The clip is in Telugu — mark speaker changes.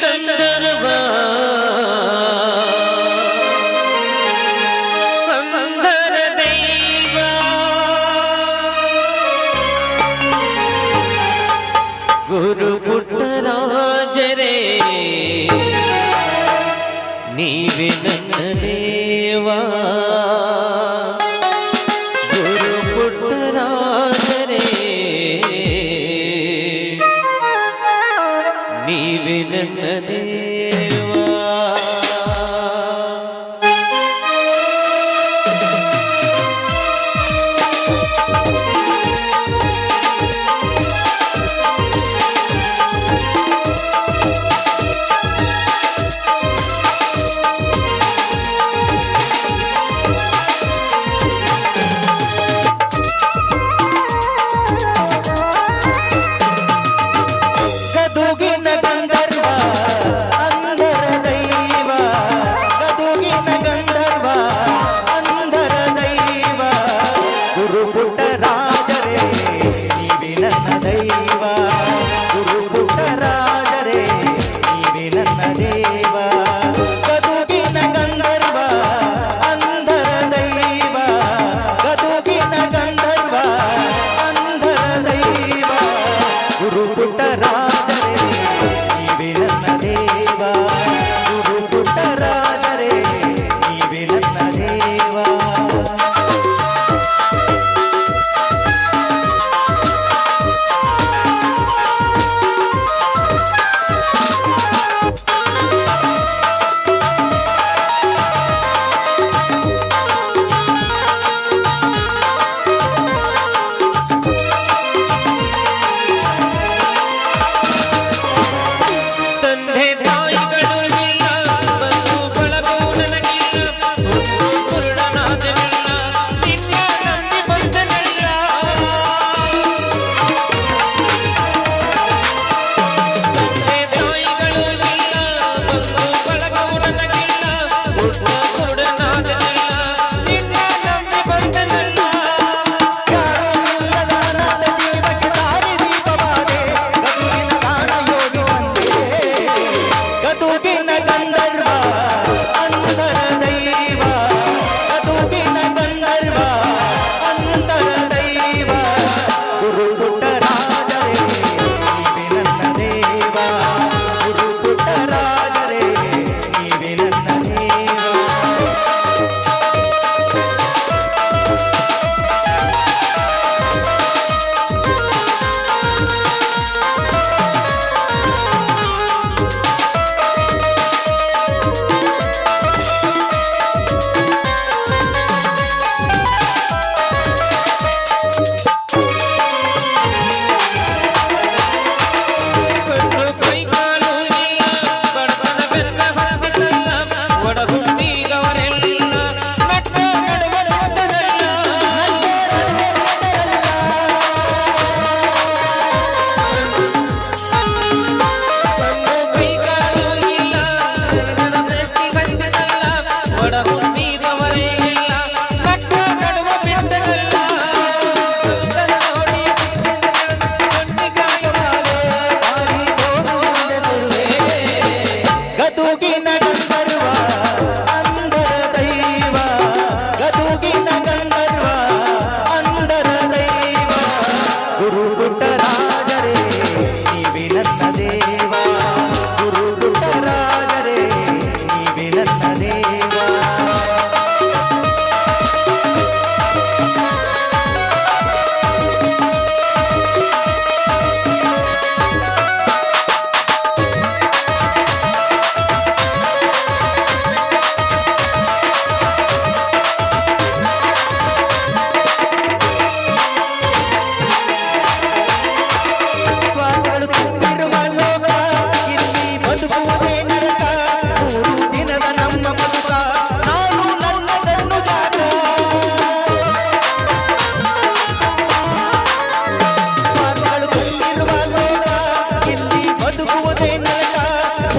Speaker 1: ಗಂಧರ್ವ ಗುರುಪುಟ್ಟರಾಜರೇ ನೀವೆ ನನ್ನ ದೇವಾ
Speaker 2: దైవా గురుపుటరాజరే నీవి నన్న దేవా. కదుగిన గంధర్వ అంధర దైవా. కదుగిన గంధర్వ అంధర దైవా. గురుపుటరాజరే నీవి నన్న దేవా.
Speaker 1: ahora
Speaker 2: விளந்த தேவா